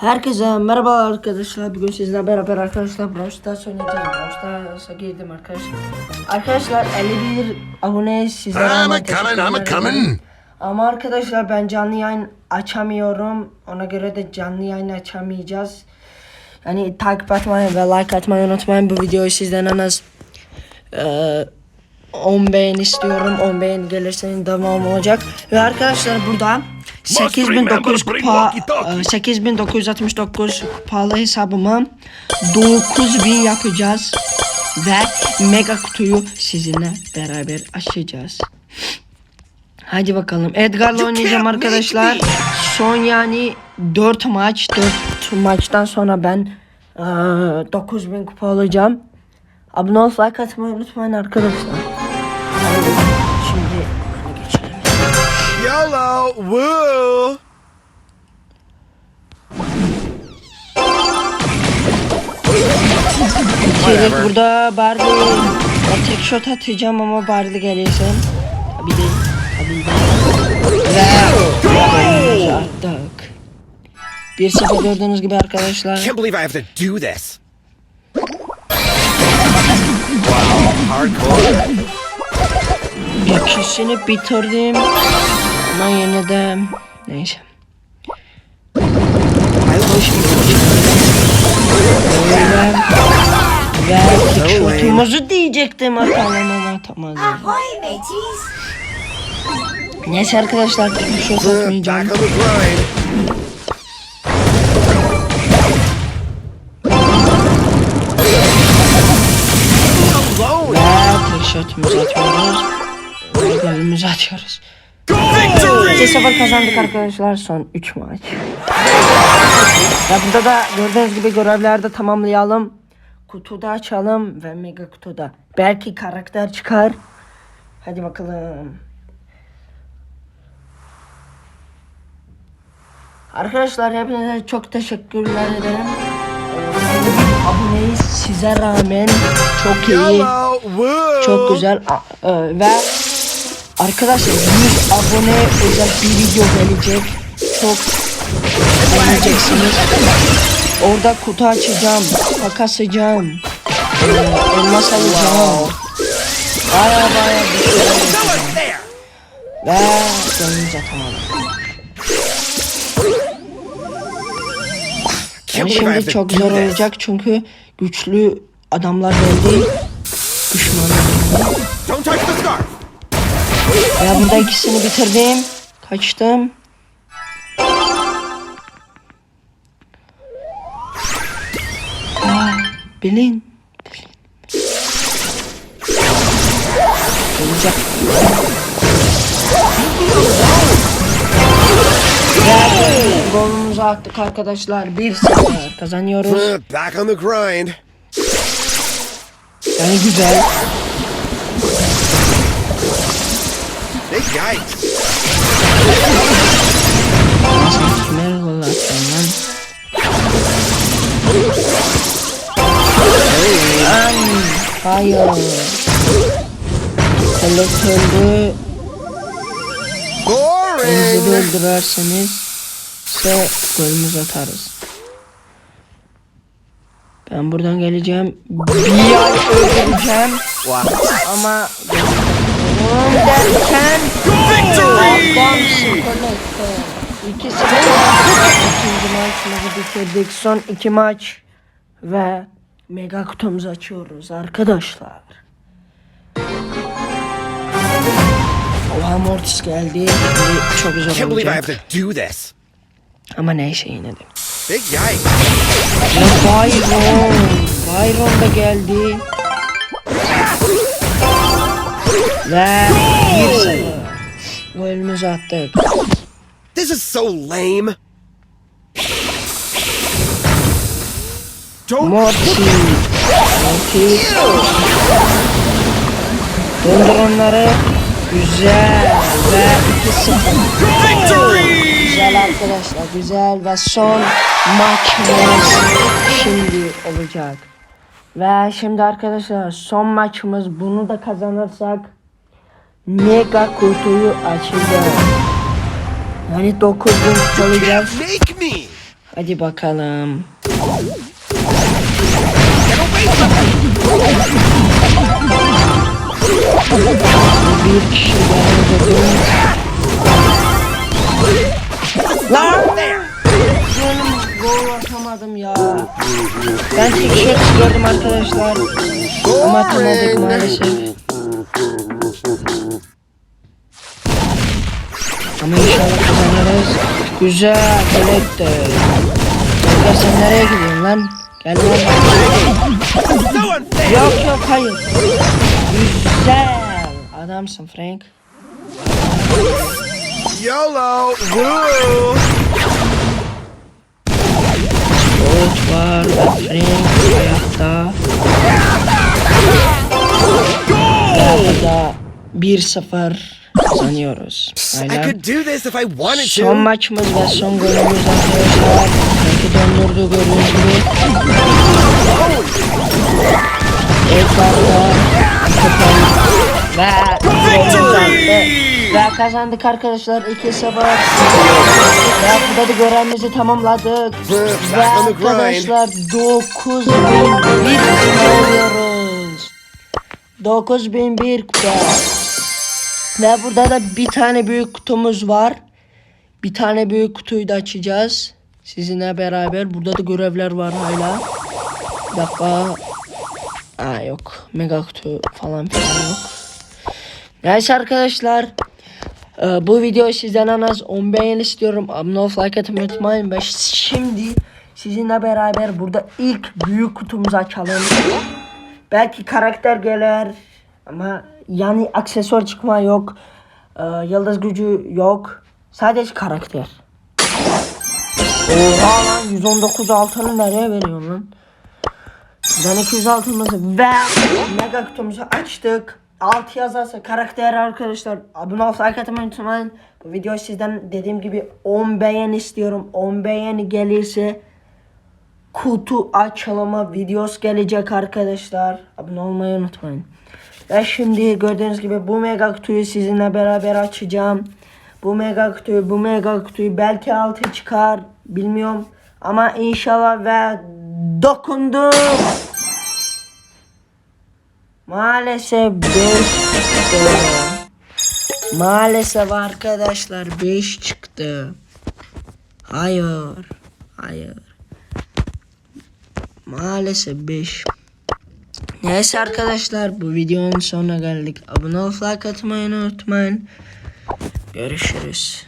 Herkese merhaba arkadaşlar. Bugün sizlerle beraber arkadaşlar Brawl Stars oynayacağız. Brawl Stars'a girdim arkadaşlar. Arkadaşlar 51 abone sizlere I'm a coming, I'm a coming. Ama arkadaşlar ben canlı yayın açamıyorum. Ona göre de canlı yayın açamayacağız. Yani takip etmeyi ve like atmayı unutmayın. Bu videoyu sizden en az eee, 10 beğen istiyorum. 10 beğen gelirse devam olacak. Ve arkadaşlar burada 8900 kupa e, 8969 kupalı hesabıma 9000 yapacağız. Ve mega kutuyu sizinle beraber açacağız. Hadi bakalım. Edgar'la oynayacağım arkadaşlar. Son yani 4 maç. 4 maçtan sonra ben eee 9000 kupa alacağım. Abone ol, like atmayı unutmayın arkadaşlar. Şimdi hadi geçelim. YOLO! Woo! Çeyrek burada Barley. Tek shot atacağım ama Barley gelirse. Tabii değil. Tabii değil. Ve attık. 1-0 gördüğünüz gibi arkadaşlar. Can't believe I have to do this. Wow, hardcore. İkisini bitirdim. Ama yine de neyse. Hoş Böyle. Ve tek shotumuzu diyecektim atalım ama atamadım. Mateys! Neyse arkadaşlar shot Uh, atmayacağım. Victory! 2-0 kazandık arkadaşlar son 3 maç. Ya burada da gördüğünüz gibi görevlerde tamamlayalım. Kutuda açalım ve mega kutuda. Belki karakter çıkar. Hadi bakalım. Arkadaşlar hepinize çok teşekkürler ederim. Aboneyiz size rağmen çok iyi. Çok güzel e, ve arkadaşlar 100 abone özel bir video gelecek. Çok beğeneceksiniz. Orada kutu açacağım, takasacağım, e, elmas alacağım. Baya baya bir şeyler yapacağım. Ve gönlünüze tamam. Yani şimdi çok zor olacak çünkü güçlü adamlar geldi. Ya burada ikisini bitirdim. Kaçtım. Aa, bilin. Bilin. Olacak. Golümüzü attık arkadaşlar. 1-0 kazanıyoruz. Uh, Back on the grind. Yani güzel. Yikes. Attım lan? Ay, hayır. Kolektörlü bizi Boring. öldürerseniz size golümüz atarız. Ben buradan geleceğim. Bir ay öldüreceğim. Wow. Ama derken kolektör. İki sıfır. İkinci maçımızı bitirdik. Son iki maç. Ve mega kutumuzu açıyoruz arkadaşlar. Oha Mortis geldi. Çok zor Can't believe I have olacak. to do this. Ama neyse yine de. Big yikes. Byron. Byron da geldi. Ve bir. Golümüzü attık. This is so lame. Don't Mortis. Mortis. Döndür onları. Güzel. Ve 2-0. victory! Güzel arkadaşlar. Güzel ve son maçımız şimdi olacak. Ve şimdi arkadaşlar son maçımız bunu da kazanırsak mega kutuyu açacağız. Yani 9 gün me. Hadi bakalım. Bir kişi daha dedim. Lan! Atamadım ya. Ben tek şey gördüm arkadaşlar. Ama atamadık maalesef. Ama inşallah kazanırız. Güzel, kolekte. Tolga sen nereye gidiyorsun lan? Gel lan. Yok yok hayır. Güzel. Adamsın Frank. YOLO! Woo! Var ve Frank ayakta. Ve da 1-0 kazanıyoruz. Aynen. Son maçımız ve son golümüz arkadaşlar. Belki döndürdü gördüğünüz gibi. Ekvar'da ve. Ve kazandık arkadaşlar 2-0. Burada da görevimizi tamamladık. Ve arkadaşlar 9001 kupa oluyoruz. 9001 kupa. Ve burada da bir tane büyük kutumuz var. Bir tane büyük kutuyu da açacağız. Sizinle beraber. Burada da görevler var hala. Bir dakika. Aa yok. Mega kutu falan filan yok. Neyse arkadaşlar. Ee, bu video sizden en az 10 beğeni istiyorum. Abone ol, like atmayı unutmayın. Ve şimdi sizinle beraber burada ilk büyük kutumuzu açalım. Belki karakter gelir ama yani aksesuar çıkma yok. Ee, yıldız gücü yok. Sadece karakter. Oha lan 119 altını nereye veriyorsun lan? Ben 200 altımızı ve mega kutumuzu açtık. Alt yazarsa karakter arkadaşlar. Abone ol, like atmayı unutmayın. Bu video sizden dediğim gibi 10 beğeni istiyorum. 10 beğeni gelirse kutu açılımı videosu gelecek arkadaşlar. Abone olmayı unutmayın. Ve şimdi gördüğünüz gibi bu mega kutuyu sizinle beraber açacağım. Bu mega kutuyu, bu mega kutuyu belki altı çıkar. Bilmiyorum. Ama inşallah ve dokundum. Maalesef 5 çıktı. Maalesef arkadaşlar 5 çıktı. Hayır. Hayır. Maalesef 5. Neyse arkadaşlar bu videonun sonuna geldik. Abone ol, like unutmayın. Görüşürüz.